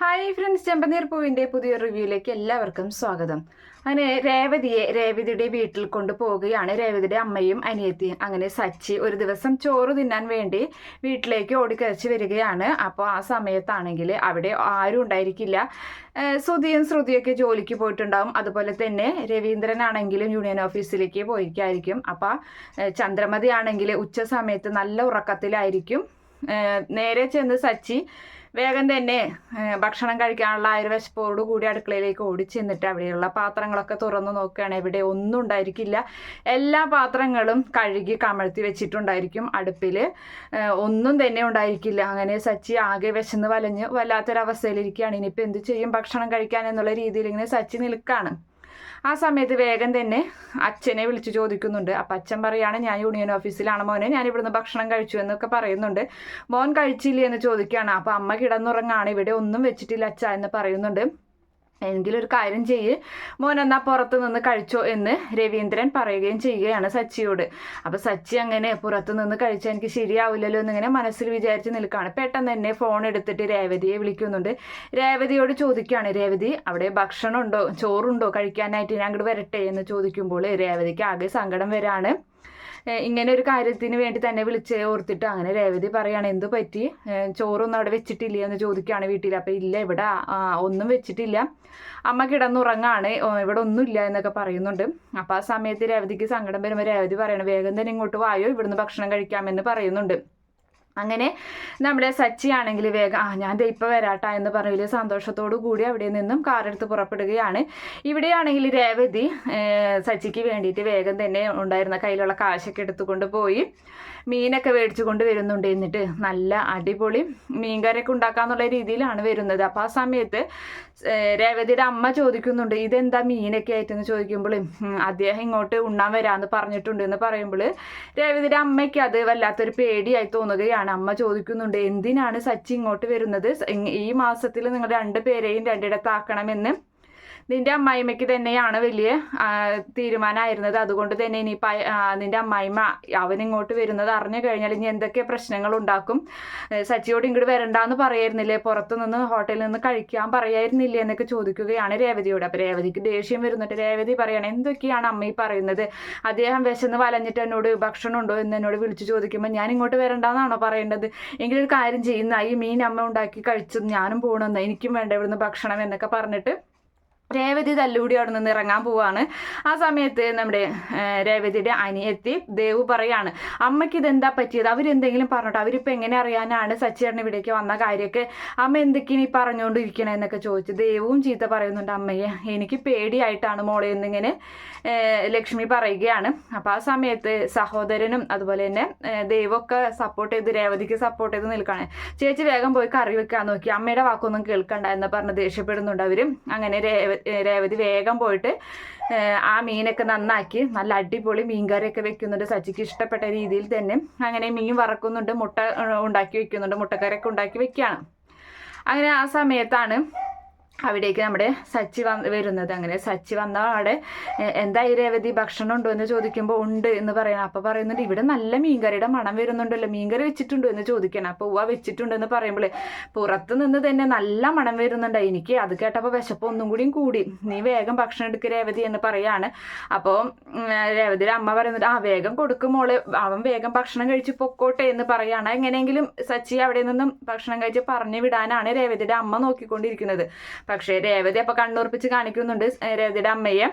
Hi friends ചെമ്പനീർ പൂവിന്റെ പുതിയ റിവ്യൂയിലേക്ക് എല്ലാവർക്കും സ്വാഗതം. അങ്ങനെ രേവതിയെ രേവതിയുടെ വീട്ടിൽ കൊണ്ടുപോവുകയാണ് രേവതിയുടെ അമ്മയും അനിയത്തിയും. അങ്ങനെ സച്ചി ഒരു ദിവസം ചോറ് തിന്നാൻ വേണ്ടി വീട്ടിലേക്ക് ഓടിക്കരച്ച് വരികയാണ്. അപ്പോൾ ആ സമയത്താണെങ്കിൽ അവിടെ ആരും ഉണ്ടായിരിക്കില്ല. ശ്രുതിയും ശ്രുതിയൊക്കെ ജോലിക്ക് പോയിട്ടുണ്ടാവും. അതുപോലെ തന്നെ രവീന്ദ്രനാണെങ്കിലും യൂണിയൻ ഓഫീസിലേക്ക് പോയിരിക്കായിരിക്കും. അപ്പോൾ ചന്ദ്രമതി ആണെങ്കിൽ ഉച്ച സമയത്ത് നല്ല ഉറക്കത്തിലായിരിക്കും. നേരെ ചെന്ന് സച്ചി വേഗം തന്നെ ഭക്ഷണം കഴിക്കാനുള്ള ആ കൂടി അടുക്കളയിലേക്ക് ഓടിച്ചെന്നിട്ട് അവിടെയുള്ള പാത്രങ്ങളൊക്കെ തുറന്നു നോക്കുകയാണ്. ഇവിടെ ഒന്നും ഉണ്ടായിരിക്കില്ല. എല്ലാ പാത്രങ്ങളും കഴുകി കമഴ്ത്തി വെച്ചിട്ടുണ്ടായിരിക്കും അടുപ്പിൽ. ഒന്നും തന്നെ ഉണ്ടായിരിക്കില്ല. അങ്ങനെ സച്ചി ആകെ വിശന്ന് വലഞ്ഞ് വല്ലാത്തൊരവസ്ഥയിലിരിക്കുകയാണ്. ഇനിയിപ്പോൾ എന്ത് ചെയ്യും? ഭക്ഷണം കഴിക്കാൻ എന്നുള്ള രീതിയിൽ ഇങ്ങനെ സച്ചി നിൽക്കുകയാണ്. ആ സമയത്ത് വേഗം തന്നെ അച്ഛനെ വിളിച്ചു ചോദിക്കുന്നുണ്ട്. അപ്പം അച്ഛൻ പറയാണ് ഞാൻ യൂണിയൻ ഓഫീസിലാണ് മോനെ. ഞാൻ ഇവിടുന്ന് ഭക്ഷണം കഴിച്ചു എന്നൊക്കെ പറയുന്നുണ്ട്. മോൻ കഴിച്ചില്ലേ? എന്ന് ചോദിക്കുകയാണ്. അപ്പം അമ്മ കിടന്നുറങ്ങാണ്. ഇവിടെ ഒന്നും വെച്ചിട്ടില്ല അച്ഛ എന്ന് പറയുന്നുണ്ട്. എങ്കിലും ഒരു കാര്യം ചെയ്യ്. മോനെന്നാ പുറത്ത് നിന്ന് കഴിച്ചോ എന്ന് രവീന്ദ്രൻ പറയുകയും ചെയ്യുകയാണ് സച്ചിയോട്. അപ്പൊ സച്ചി അങ്ങനെ പുറത്ത് നിന്ന് കഴിച്ചാൽ എനിക്ക് ശരിയാവില്ലല്ലോ എന്നിങ്ങനെ മനസ്സിൽ വിചാരിച്ച് നിൽക്കുകയാണ്. പെട്ടെന്ന് തന്നെ ഫോൺ എടുത്തിട്ട് രേവതിയെ വിളിക്കുന്നുണ്ട്. രേവതിയോട് ചോദിക്കുകയാണ് രേവതി അവിടെ ഭക്ഷണം ഉണ്ടോ ചോറുണ്ടോ? കഴിക്കാനായിട്ട് ഞാൻ അങ്ങോട്ട് വരട്ടെ? എന്ന് ചോദിക്കുമ്പോൾ രേവതിക്ക് ആകെ സങ്കടം വരാണ്. ഇങ്ങനെ ഒരു കാര്യത്തിന് വേണ്ടി തന്നെ വിളിച്ച് ഓർത്തിട്ട് അങ്ങനെ രേവതി പറയാണ് എന്തു പറ്റി? ചോറൊന്നും അവിടെ വെച്ചിട്ടില്ല? എന്ന് ചോദിക്കുകയാണ് വീട്ടിൽ. അപ്പം ഇല്ല ഇവിടെ ഒന്നും വെച്ചിട്ടില്ല. അമ്മ കിടന്നുറങ്ങാണ്. ഇവിടെ ഒന്നുമില്ല എന്നൊക്കെ പറയുന്നുണ്ട്. അപ്പം ആ സമയത്ത് രേവതിക്ക് സങ്കടം വരുമ്പോൾ രേവതി പറയണം വേഗം തന്നെ ഇങ്ങോട്ട് വായോ ഇവിടുന്ന് ഭക്ഷണം കഴിക്കാമെന്ന് പറയുന്നുണ്ട്. അങ്ങനെ നമ്മുടെ സച്ചി ആണെങ്കിൽ വേഗം ആ ഞാൻ ദേ ഇപ്പോൾ വരാട്ടാ എന്ന് പറഞ്ഞ വലിയ സന്തോഷത്തോടു കൂടി അവിടെ നിന്നും കാറെടുത്ത് പുറപ്പെടുകയാണ്. ഇവിടെയാണെങ്കിൽ രേവതി സച്ചിക്ക് വേണ്ടിയിട്ട് വേഗം തന്നെ ഉണ്ടായിരുന്ന കയ്യിലുള്ള കാശൊക്കെ എടുത്തുകൊണ്ട് പോയി. മീനൊക്കെ മേടിച്ചു കൊണ്ട് വരുന്നുണ്ട് എന്നിട്ട് നല്ല അടിപൊളി മീൻകറിയൊക്കെ ഉണ്ടാക്കാന്നുള്ള രീതിയിലാണ് വരുന്നത്. അപ്പോൾ ആ സമയത്ത് രേവതിയുടെ അമ്മ ചോദിക്കുന്നുണ്ട് ഇതെന്താ മീനൊക്കെ ആയിട്ടെന്ന്? ചോദിക്കുമ്പോൾ അദ്ദേഹം ഇങ്ങോട്ട് ഉണ്ണാൻ വരാമെന്ന് പറഞ്ഞിട്ടുണ്ട് എന്ന് പറയുമ്പോൾ രേവതിയുടെ അമ്മയ്ക്ക് അത് വല്ലാത്തൊരു പേടിയായി തോന്നുകയാണ്. അമ്മ ചോദിക്കുന്നുണ്ട് എന്തിനാണ് സച്ചി ഇങ്ങോട്ട് വരുന്നത്? ഈ മാസത്തിൽ നിങ്ങൾ രണ്ട് പേരെയും രണ്ടിടത്താക്കണമെന്ന്? നിന്റെ അമ്മായിമ്മയ്ക്ക് തന്നെയാണ് വലിയ തീരുമാനമായിരുന്നത് അതുകൊണ്ട് തന്നെ ഇനിയിപ്പോൾ നിന്റെ അമ്മായിമ്മ അവൻ ഇങ്ങോട്ട് വരുന്നത് അറിഞ്ഞു കഴിഞ്ഞാൽ ഇനി എന്തൊക്കെ പ്രശ്നങ്ങൾ ഉണ്ടാക്കും? സച്ചിയോട് ഇങ്ങോട്ട് വരണ്ടെന്ന് പറയായിരുന്നില്ലേ? പുറത്തു നിന്ന് ഹോട്ടലിൽ നിന്ന് കഴിക്കാൻ പറയായിരുന്നില്ലേ എന്നൊക്കെ ചോദിക്കുകയാണ് രേവതിയോട്. അപ്പോൾ രേവതിക്ക് ദേഷ്യം വരുന്നിട്ട് രേവതി പറയണം എന്തൊക്കെയാണ് അമ്മ ഈ പറയുന്നത്? അദ്ദേഹം വിശന്ന് വലഞ്ഞിട്ട് എന്നോട് ഭക്ഷണം ഉണ്ടോ എന്ന് എന്നോട് വിളിച്ചു ചോദിക്കുമ്പോൾ ഞാൻ ഇങ്ങോട്ട് വരണ്ടെന്നാണോ പറയേണ്ടത്? എങ്കിലൊരു കാര്യം ചെയ്യുന്ന ഈ മീൻ അമ്മ ഉണ്ടാക്കി കഴിച്ചത് ഞാനും പോകണമെന്ന് എനിക്കും വേണ്ട ഇവിടുന്ന് ഭക്ഷണം എന്നൊക്കെ പറഞ്ഞിട്ട് രേവതി തല്ലുകൂടി അവിടെ നിന്ന് ഇറങ്ങാൻ പോവാണ്. ആ സമയത്ത് നമ്മുടെ രേവതിയുടെ അനിയത്തി ദേവു പറയാണ് അമ്മയ്ക്ക് ഇതെന്താ പറ്റിയത്? അവരെന്തെങ്കിലും പറഞ്ഞോട്ടെ? അവരിപ്പോൾ എങ്ങനെ അറിയാനാണ് സച്ചിയേട്ടൻ ഇവിടേക്ക് വന്ന കാര്യമൊക്കെ? അമ്മ എന്തൊക്കെയാണ് ഈ പറഞ്ഞുകൊണ്ടിരിക്കണേ എന്നൊക്കെ ചോദിച്ചു ദേവും ചീത്ത പറയുന്നുണ്ട് അമ്മയെ എനിക്ക് പേടിയായിട്ടാണ് മോളെ എന്നിങ്ങനെ ലക്ഷ്മി പറയുകയാണ്. അപ്പോൾ ആ സമയത്ത് സഹോദരനും അതുപോലെ തന്നെ ദേവൊക്കെ സപ്പോർട്ട് ചെയ്ത് രേവതിക്ക് സപ്പോർട്ട് ചെയ്ത് നിൽക്കുകയാണ്. ചേച്ചി വേഗം പോയി കറി വെക്കാൻ നോക്കി. അമ്മയുടെ വാക്കൊന്നും കേൾക്കണ്ട എന്ന് പറഞ്ഞ് ദേഷ്യപ്പെടുന്നുണ്ട് അവരും. അങ്ങനെ രേവ രേവതി വേഗം പോയിട്ട് ആ മീനൊക്കെ നന്നാക്കി നല്ല അടിപൊളി മീൻകറിയൊക്കെ വെക്കുന്നുണ്ട് സച്ചിക്ക് ഇഷ്ടപ്പെട്ട രീതിയിൽ തന്നെ. അങ്ങനെ മീൻ വറക്കുന്നുണ്ട് മുട്ട ഉണ്ടാക്കി വെക്കുന്നുണ്ട് മുട്ടക്കറിയൊക്കെ ഉണ്ടാക്കി വെക്കുകയാണ്. അങ്ങനെ ആ സമയത്താണ് അവിടേക്ക് നമ്മുടെ സച്ചി വന്ന് വരുന്നത്. അങ്ങനെ സച്ചി വന്ന അവിടെ "എ- എന്താ ഈ രേവതി? ഭക്ഷണം ഉണ്ടോ എന്ന് ചോദിക്കുമ്പോൾ ഉണ്ട് എന്ന് പറയണം. അപ്പോൾ പറയുന്നുണ്ട് ഇവിടെ നല്ല മീൻകറിയുടെ മണം വരുന്നുണ്ടല്ലോ. മീൻകറി വെച്ചിട്ടുണ്ടോ എന്ന് ചോദിക്കണം. അപ്പോൾ ഉവ്വ വെച്ചിട്ടുണ്ടെന്ന് പറയുമ്പോൾ പുറത്ത് നിന്ന് തന്നെ നല്ല മണം വരുന്നുണ്ട്. എനിക്ക് അത് കേട്ടപ്പോൾ വിശപ്പ് ഒന്നും കൂടിയും കൂടി. നീ വേഗം ഭക്ഷണം എടുക്ക് രേവതി എന്ന് പറയാണ്. അപ്പോൾ രേവതിയുടെ അമ്മ പറയുന്നുണ്ട് ആ വേഗം കൊടുക്കും മോൾ. അവൻ വേഗം ഭക്ഷണം കഴിച്ച് പൊക്കോട്ടെ എന്ന് പറയാണ്. എങ്ങനെയെങ്കിലും സച്ചി അവിടെ നിന്നും ഭക്ഷണം കഴിച്ച് പറഞ്ഞു വിടാനാണ് രേവതിയുടെ അമ്മ നോക്കിക്കൊണ്ടിരിക്കുന്നത്. പക്ഷേ രേവതി അപ്പോൾ കണ്ണുറപ്പിച്ച് കാണിക്കുന്നുണ്ട് രേവതിയുടെ അമ്മയെ.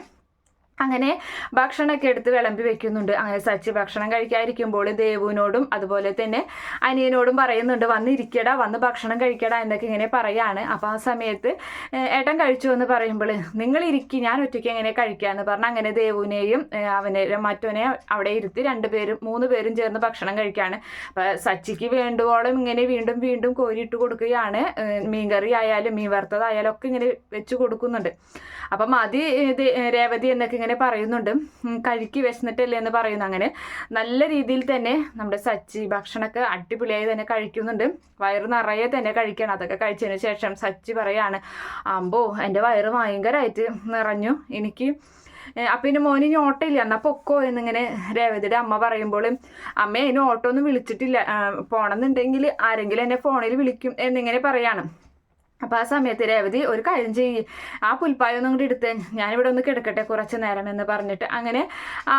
അങ്ങനെ ഭക്ഷണമൊക്കെ എടുത്ത് വിളമ്പി വെക്കുന്നുണ്ട്. അങ്ങനെ സച്ചി ഭക്ഷണം കഴിക്കാതിരിക്കുമ്പോൾ ദേവുവിനോടും അതുപോലെ തന്നെ അനിയനോടും പറയുന്നുണ്ട് വന്നിരിക്കടാ വന്ന് ഭക്ഷണം കഴിക്കടാ എന്നൊക്കെ ഇങ്ങനെ പറയാണ്. അപ്പോൾ ആ സമയത്ത് ഏട്ടൻ കഴിച്ചു എന്ന് പറയുമ്പോൾ നിങ്ങൾ ഇരിക്കി ഞാൻ ഒറ്റയ്ക്ക് എങ്ങനെ കഴിക്കാമെന്ന് പറഞ്ഞ് അങ്ങനെ ദേവുവിനെയും അവനെ മറ്റവനെ അവിടെ ഇരുത്തി രണ്ടുപേരും മൂന്ന് പേരും ചേർന്ന് ഭക്ഷണം കഴിക്കുകയാണ് അപ്പോൾ സച്ചിക്ക് വേണ്ടുവോളം ഇങ്ങനെ വീണ്ടും വീണ്ടും കോരിയിട്ട് കൊടുക്കുകയാണ്. മീൻകറി ആയാലും മീൻ വറുത്തതായാലും ഒക്കെ ഇങ്ങനെ വെച്ച് കൊടുക്കുന്നുണ്ട്. അപ്പം മതി രേവതി എന്നൊക്കെ ഇങ്ങനെ പറയുന്നുണ്ട്. കഴുക്കി വിശന്നിട്ടല്ലേ എന്ന് പറയുന്നു അങ്ങനെ. നല്ല രീതിയിൽ തന്നെ നമ്മുടെ സച്ചി ഭക്ഷണമൊക്കെ അടിപൊളിയായി തന്നെ കഴിക്കുന്നുണ്ട്. വയറ് നിറയെ തന്നെ കഴിക്കണം. അതൊക്കെ കഴിച്ചതിന് ശേഷം സച്ചി പറയാണ് അമ്പോ എന്റെ വയറ് ഭയങ്കരമായിട്ട് നിറഞ്ഞു. എനിക്ക് അപ്പം ഇനി മോന് ഇനി ഓട്ടം ഇല്ല എന്നാൽ പൊക്കോ? എന്നിങ്ങനെ രേവതിയുടെ അമ്മ പറയുമ്പോൾ അമ്മ അതിന് ഓട്ടോ ഒന്നും വിളിച്ചിട്ടില്ല പോകണമെന്നുണ്ടെങ്കിൽ ആരെങ്കിലും എന്നെ ഫോണിൽ വിളിക്കും. എന്നിങ്ങനെ പറയാണ്. അപ്പോൾ ആ സമയത്ത് രേവതി ഒരു കാര്യം ചെയ്യും ആ പുൽപ്പായ ഒന്നും കൂടി എടുത്ത്. ഞാനിവിടെ ഒന്ന് കിടക്കട്ടെ കുറച്ച് നേരം എന്ന് പറഞ്ഞിട്ട്. അങ്ങനെ ആ,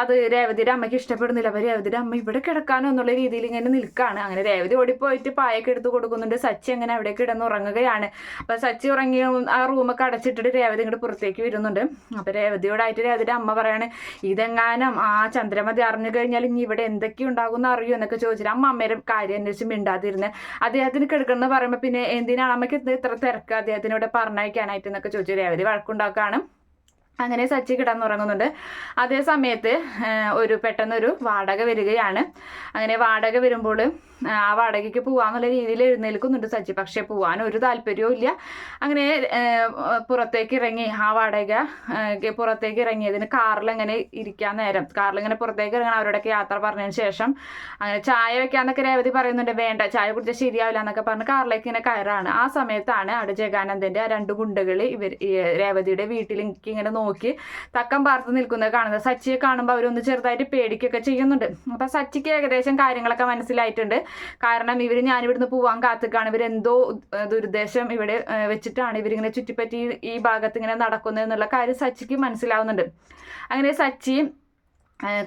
അത് രേവതിയുടെ അമ്മയ്ക്ക് ഇഷ്ടപ്പെടുന്നില്ല. അപ്പോൾ രേവതിയുടെ അമ്മ ഇവിടെ കിടക്കാനോ എന്നുള്ള രീതിയിൽ ഇങ്ങനെ നിൽക്കുകയാണ് അങ്ങനെ രേവതി ഓടിപ്പോയിട്ട് പായൊക്കെ എടുത്ത് കൊടുക്കുന്നുണ്ട്. സച്ചി അങ്ങനെ അവിടെ കിടന്ന് ഉറങ്ങുകയാണ്. അപ്പോൾ സച്ചി ഉറങ്ങി ആ റൂമൊക്കെ അടച്ചിട്ടിട്ട് രേവതി ഇങ്ങോട്ട് പുറത്തേക്ക് വരുന്നുണ്ട്. അപ്പോൾ രേവതിയോടായിട്ട് രേവതിയുടെ അമ്മ പറയാണ് ഇതെങ്ങാനും ആ ചന്ദ്രമതി അറിഞ്ഞു കഴിഞ്ഞാൽ ഇനി ഇവിടെ എന്തൊക്കെ ഉണ്ടാകുമെന്ന് അറിയൂ? എന്നൊക്കെ ചോദിച്ചിട്ട് അമ്മ അമ്മയുടെ കാര്യം അന്വേഷിച്ച് മിണ്ടാതിരുന്നത് അദ്ദേഹത്തിന് കിടക്കണമെന്ന് പറയുമ്പോൾ പിന്നെ എന്തിനാണ് അമ്മയ്ക്ക് ഇത് ഇത്ര തിരക്ക് അദ്ദേഹത്തിനോട് പറഞ്ഞയക്കാനായിട്ട് എന്നൊക്കെ ചോദിച്ചു. രേവതി വഴക്കുണ്ടാക്കാണ്. അങ്ങനെ സച്ചി കിടന്നുറങ്ങുന്നുണ്ട്. അതേ സമയത്ത് ഒരു പെട്ടെന്നൊരു വാടക വരികയാണ്. അങ്ങനെ വാടക വരുമ്പോൾ ആ വാടകയ്ക്ക് പോവാന്നുള്ള രീതിയിൽ എഴുന്നേൽക്കുന്നുണ്ട് സജി പക്ഷെ പോവാൻ ഒരു താല്പര്യവും ഇല്ല. അങ്ങനെ പുറത്തേക്ക് ഇറങ്ങി ആ വാടക പുറത്തേക്ക് ഇറങ്ങിയതിന് കാറിൽ അങ്ങനെ ഇരിക്കാൻ നേരം. കാറിൽ ഇങ്ങനെ പുറത്തേക്ക് ഇറങ്ങണം അവരോടൊക്കെ യാത്ര പറഞ്ഞതിന് ശേഷം അങ്ങനെ ചായ വെക്കാന്നൊക്കെ രേവതി പറയുന്നുണ്ട്. വേണ്ട ചായ കുടിച്ചാൽ ശരിയാവില്ല എന്നൊക്കെ പറഞ്ഞ് കാറിലേക്ക് ഇങ്ങനെ കയറാണ്. ആ സമയത്താണ് അവിടെ ജഗാനന്ദന്റെ ആ രണ്ട് ഗുണ്ടകൾ ഇവർ രേവതിയുടെ രേവതിയുടെ വീട്ടിലേക്ക് ഇങ്ങനെ നോക്കി തക്കം പാർത്ത് നിൽക്കുന്നത് കാണുന്നത്. സച്ചിയെ കാണുമ്പോൾ അവരൊന്ന് ചെറുതായിട്ട് പേടിക്കുകയൊക്കെ ചെയ്യുന്നുണ്ട്. അപ്പം സച്ചിക്ക് ഏകദേശം കാര്യങ്ങളൊക്കെ മനസ്സിലായിട്ടുണ്ട്. കാരണം ഇവർ ഞാനിവിടുന്ന് പോവാൻ കാത്തിക്കാണ്. ഇവർ എന്തോ ദുരുദ്ദേശം ഇവിടെ വെച്ചിട്ടാണ് ഇവരിങ്ങനെ ചുറ്റിപ്പറ്റി ഈ ഭാഗത്ത് ഇങ്ങനെ നടക്കുന്നത് എന്നുള്ള കാര്യം സച്ചിക്ക് മനസ്സിലാവുന്നുണ്ട്. അങ്ങനെ സച്ചി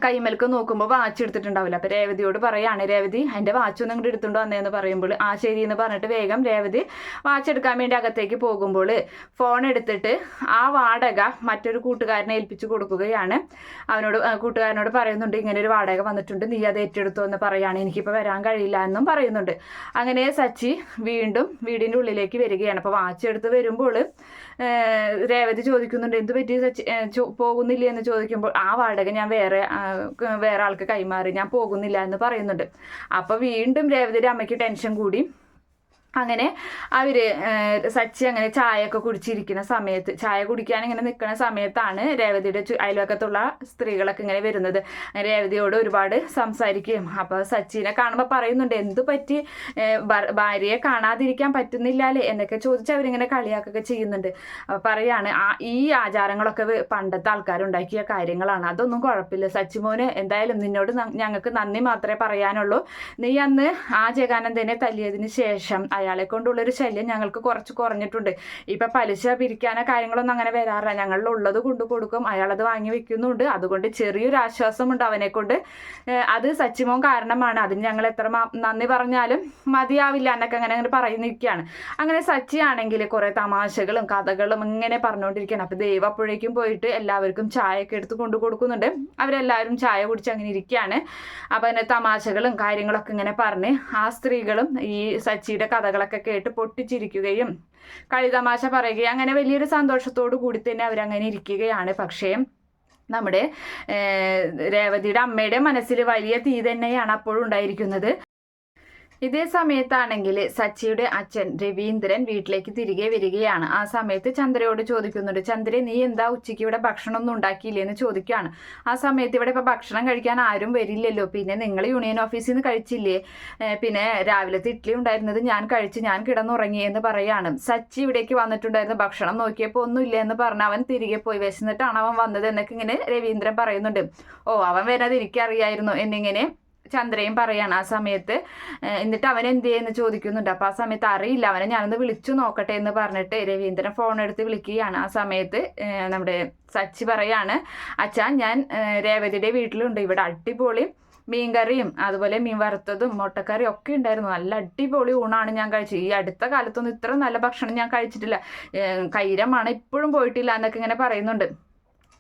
കൈമൽക്ക് നോക്കുമ്പോൾ വാച്ച് എടുത്തിട്ടുണ്ടാവില്ല. അപ്പോൾ രേവതിയോട് പറയാണ് രേവതി എന്റെ വാച്ച് ഒന്നും ഇങ്ങോട്ട് എടുത്തുകൊണ്ട് വന്നതെന്ന് പറയുമ്പോൾ ആ ശരി എന്ന് പറഞ്ഞിട്ട് വേഗം രേവതി വാച്ച് എടുക്കാൻ വേണ്ടി അകത്തേക്ക് പോകുമ്പോൾ ഫോൺ എടുത്തിട്ട് ആ വാടക മറ്റൊരു കൂട്ടുകാരനെ ഏൽപ്പിച്ചു കൊടുക്കുകയാണ്. അവനോട് കൂട്ടുകാരനോട് പറയുന്നുണ്ട് ഇങ്ങനെ ഒരു വാടക വന്നിട്ടുണ്ട് നീ അത് ഏറ്റെടുത്തു എന്ന് പറയാണ്. എനിക്കിപ്പോൾ വരാൻ കഴിയില്ല എന്നും പറയുന്നുണ്ട്. അങ്ങനെ സച്ചി വീണ്ടും വീടിന്റെ ഉള്ളിലേക്ക് വരികയാണ്. അപ്പോൾ വാച്ച് എടുത്ത് വരുമ്പോൾ രേവതി ചോദിക്കുന്നുണ്ട് എന്ത് പറ്റി സച്ചി? പോകുന്നില്ലേ? എന്ന് ചോദിക്കുമ്പോൾ ആ വാടക ഞാൻ വേറെ ക- വേറെ ആൾക്ക് കൈമാറി. ഞാൻ പോകുന്നില്ല എന്ന് പറയുന്നുണ്ട്. അപ്പോൾ വീണ്ടും രേവതിയുടെ അമ്മയ്ക്ക് ടെൻഷൻ കൂടി. അങ്ങനെ അവർ സച്ചി അങ്ങനെ ചായയൊക്കെ കുടിച്ചിരിക്കുന്ന സമയത്ത് ചായ കുടിക്കാൻ ഇങ്ങനെ നിൽക്കുന്ന സമയത്താണ് രേവതിയുടെ അയൽവക്കത്തുള്ള സ്ത്രീകളൊക്കെ ഇങ്ങനെ വരുന്നത്. രേവതിയോട് ഒരുപാട് സംസാരിക്കുകയും അപ്പോൾ സച്ചിനെ കാണുമ്പോൾ പറയുന്നുണ്ട് എന്തു പറ്റി? ഭാര്യയെ കാണാതിരിക്കാൻ പറ്റുന്നില്ലാലേ? എന്നൊക്കെ ചോദിച്ച് അവരിങ്ങനെ കളിയാക്കൊക്കെ ചെയ്യുന്നുണ്ട്. അപ്പോൾ പറയാണ് ആ ഈ ആചാരങ്ങളൊക്കെ പണ്ടത്തെ ആൾക്കാരുണ്ടാക്കിയ കാര്യങ്ങളാണ്. അതൊന്നും കുഴപ്പമില്ല. സച്ചിമോന് എന്തായാലും നിന്നോട് ഞങ്ങൾക്ക് നന്ദി മാത്രമേ പറയാനുള്ളൂ. നീ അന്ന് ആ ജഗാനന്ദനെ തല്ലിയതിന് ശേഷം അയാളെ കൊണ്ടുള്ളൊരു ശല്യം ഞങ്ങൾക്ക് കുറച്ച് കുറഞ്ഞിട്ടുണ്ട്. ഇപ്പം പലിശ പിരിക്കാനോ കാര്യങ്ങളൊന്നും അങ്ങനെ വരാറില്ല. ഞങ്ങളിൽ ഉള്ളത് കൊണ്ടു കൊടുക്കും. അയാളത് വാങ്ങി വെക്കുന്നുണ്ട്. അതുകൊണ്ട് ചെറിയൊരു ആശ്വാസമുണ്ട് അവനെ കൊണ്ട് അത് സച്ചിമോൻ കാരണമാണ്. അതിന് ഞങ്ങൾ എത്ര നന്ദി പറഞ്ഞാലും മതിയാവില്ല എന്നൊക്കെ അങ്ങനെ അങ്ങനെ പറയുന്നിരിക്കുകയാണ്. അങ്ങനെ സച്ചി ആണെങ്കിൽ കുറേ തമാശകളും കഥകളും ഇങ്ങനെ പറഞ്ഞുകൊണ്ടിരിക്കുകയാണ്. അപ്പോൾ ദൈവപ്പുഴയ്ക്കും പോയിട്ട് എല്ലാവർക്കും ചായയൊക്കെ എടുത്ത് കൊണ്ടു കൊടുക്കുന്നുണ്ട്. അവരെല്ലാവരും ചായ കുടിച്ച് അങ്ങനെ ഇരിക്കുകയാണ്. അപ്പോൾ അതിന്റെ തമാശകളും കാര്യങ്ങളൊക്കെ ഇങ്ങനെ പറഞ്ഞ് ആ സ്ത്രീകളും ഈ സച്ചിയുടെ കഥകളൊക്കെ കേട്ട് പൊട്ടിച്ചിരിക്കുകയും കളിതമാശ പറയുകയും അങ്ങനെ വലിയൊരു സന്തോഷത്തോടു കൂടി തന്നെ അവരങ്ങനെ ഇരിക്കുകയാണ്. പക്ഷേ നമ്മുടെ രേവതിയുടെ അമ്മയുടെ മനസ്സിൽ വലിയ തീ തന്നെയാണ് അപ്പോഴും ഉണ്ടായിരിക്കുന്നത്. ഇതേ സമയത്താണെങ്കിൽ സച്ചിയുടെ അച്ഛൻ രവീന്ദ്രൻ വീട്ടിലേക്ക് തിരികെ വരികയാണ്. ആ സമയത്ത് ചന്ദ്രയോട് ചോദിക്കുന്നുണ്ട് ചന്ദ്ര നീ എന്താ ഉച്ചയ്ക്ക് ഇവിടെ ഭക്ഷണം ഒന്നും ഉണ്ടാക്കിയില്ലേ? എന്ന് ചോദിക്കുകയാണ്. ആ സമയത്ത് ഇവിടെ ഇപ്പൊ ഭക്ഷണം കഴിക്കാൻ ആരും വരില്ലല്ലോ. പിന്നെ നിങ്ങൾ യൂണിയൻ ഓഫീസിൽ നിന്ന് കഴിച്ചില്ലേ? പിന്നെ രാവിലത്തെ ഇഡ്ഡലി ഉണ്ടായിരുന്നത് ഞാൻ കഴിച്ച് ഞാൻ കിടന്നുറങ്ങി എന്ന് പറയാണ്. സച്ചി ഇവിടേക്ക് വന്നിട്ടുണ്ടായിരുന്നു ഭക്ഷണം നോക്കിയപ്പോൾ ഒന്നുമില്ല എന്ന് പറഞ്ഞ് അവൻ തിരികെ പോയി വിശന്നിട്ടാണ് അവൻ വന്നത് എന്നൊക്കെ ഇങ്ങനെ രവീന്ദ്രൻ പറയുന്നുണ്ട്. ഓ അവൻ വരാതിരിക്കറിയായിരുന്നു എന്നിങ്ങനെ ചന്ദ്രയും പറയാണ് ആ സമയത്ത് എന്നിട്ട് അവൻ എന്ത് ചെയ്യുന്നു? ചോദിക്കുന്നുണ്ട്. അപ്പോൾ ആ സമയത്ത് അറിയില്ല അവനെ ഞാനൊന്ന് വിളിച്ചു നോക്കട്ടെ എന്ന് പറഞ്ഞിട്ട് രവീന്ദ്രൻ ഫോൺ എടുത്ത് വിളിക്കുകയാണ്. ആ സമയത്ത് നമ്മുടെ സച്ചി പറയാണ് അച്ഛാ ഞാൻ രേവതിയുടെ വീട്ടിലുണ്ട്. ഇവിടെ അടിപൊളി മീൻകറിയും അതുപോലെ മീൻ വറുത്തതും മുട്ടക്കറിയും ഒക്കെ ഉണ്ടായിരുന്നു. നല്ല അടിപൊളി ഊണാണ് ഞാൻ കഴിച്ചത്. ഈ അടുത്ത കാലത്തൊന്നും ഇത്ര നല്ല ഭക്ഷണം ഞാൻ കഴിച്ചിട്ടില്ല. കൈരമാണ് ഇപ്പോഴും പോയിട്ടില്ല എന്നൊക്കെ ഇങ്ങനെ പറയുന്നുണ്ട്.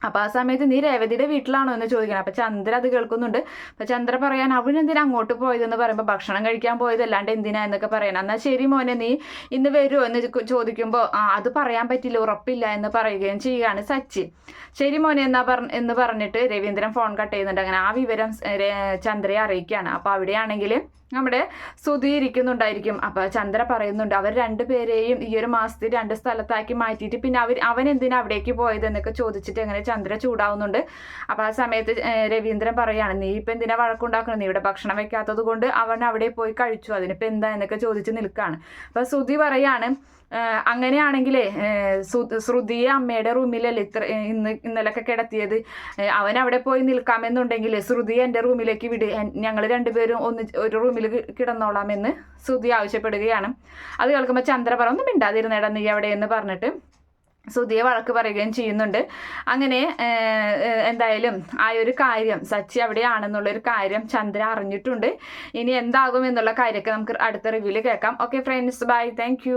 അപ്പോൾ ആ സമയത്ത് നീ രേവതിയുടെ വീട്ടിലാണോ എന്ന് ചോദിക്കണം. അപ്പോൾ ചന്ദ്ര അത് കേൾക്കുന്നുണ്ട്. അപ്പോൾ ചന്ദ്ര പറയാൻ അവനെന്തിനാ അങ്ങോട്ട് പോയതെന്ന് പറയുമ്പോൾ ഭക്ഷണം കഴിക്കാൻ പോയത് അല്ലാണ്ട് എന്തിനാ എന്നൊക്കെ പറയണം. എന്നാൽ ശരി മോനെ നീ ഇന്ന് വരുമോ എന്ന് ചോദിക്കുമ്പോൾ ആ അത് പറയാൻ പറ്റില്ല ഉറപ്പില്ല എന്ന് പറയുകയും ചെയ്യുകയാണ് സച്ചി ശരി മോനെ എന്നാ പറ എന്ന് പറഞ്ഞിട്ട് രവീന്ദ്രൻ ഫോൺ കട്ട് ചെയ്യുന്നുണ്ട്. അങ്ങനെ ആ വിവരം ചന്ദ്രയെ അറിയിക്കുകയാണ്. അപ്പോൾ അവിടെയാണെങ്കിൽ നമ്മുടെ സുധി ഇരിക്കുന്നുണ്ടായിരിക്കും. അപ്പോൾ ചന്ദ്ര പറയുന്നുണ്ട് അവർ രണ്ടുപേരെയും ഈ ഒരു മാസത്തിൽ രണ്ട് സ്ഥലത്താക്കി മാറ്റിയിട്ട് പിന്നെ അവർ അവൻ എന്തിനാ അവിടേക്ക് പോയത് എന്നൊക്കെ ചോദിച്ചിട്ട് അങ്ങനെ ചന്ദ്ര ചൂടാവുന്നുണ്ട്. അപ്പോൾ ആ സമയത്ത് രവീന്ദ്രൻ പറയാണ് നീ ഇപ്പം എന്തിനാ വഴക്കുണ്ടാക്കണം നീ ഇവിടെ ഭക്ഷണം വെക്കാത്തത് കൊണ്ട് അവൻ അവിടെ പോയി കഴിച്ചു. അതിനിപ്പോൾ എന്താ? എന്നൊക്കെ ചോദിച്ച് നിൽക്കുകയാണ് അപ്പോൾ സുധി പറയാണ് അങ്ങനെയാണെങ്കിലേ ശ്രുതിയെ അമ്മയുടെ റൂമിലല്ലേ ഇത്ര ഇന്ന് ഇന്നലൊക്കെ കിടത്തിയത്? അവൻ അവിടെ പോയി നിൽക്കാമെന്നുണ്ടെങ്കിൽ ശ്രുതി എന്റെ റൂമിലേക്ക് വിട്. ഞങ്ങൾ രണ്ടുപേരും ഒന്ന് ഒരു റൂമിൽ കിടന്നോളാമെന്ന് ശ്രുതി ആവശ്യപ്പെടുകയാണ്. അത് കേൾക്കുമ്പോൾ ചന്ദ്ര പറ ഒന്നും മിണ്ടാതിരുന്നേടാ നീ അവിടെ എന്ന് പറഞ്ഞിട്ട് ശ്രുതിയെ വഴക്ക് പറയുകയും ചെയ്യുന്നുണ്ട്. അങ്ങനെ എന്തായാലും ആ ഒരു കാര്യം സച്ചി അവിടെയാണെന്നുള്ളൊരു കാര്യം ചന്ദ്ര അറിഞ്ഞിട്ടുണ്ട്. ഇനി എന്താകും എന്നുള്ള കാര്യമൊക്കെ നമുക്ക് അടുത്ത റിവ്യൂൽ കേൾക്കാം. Okay friends bye thank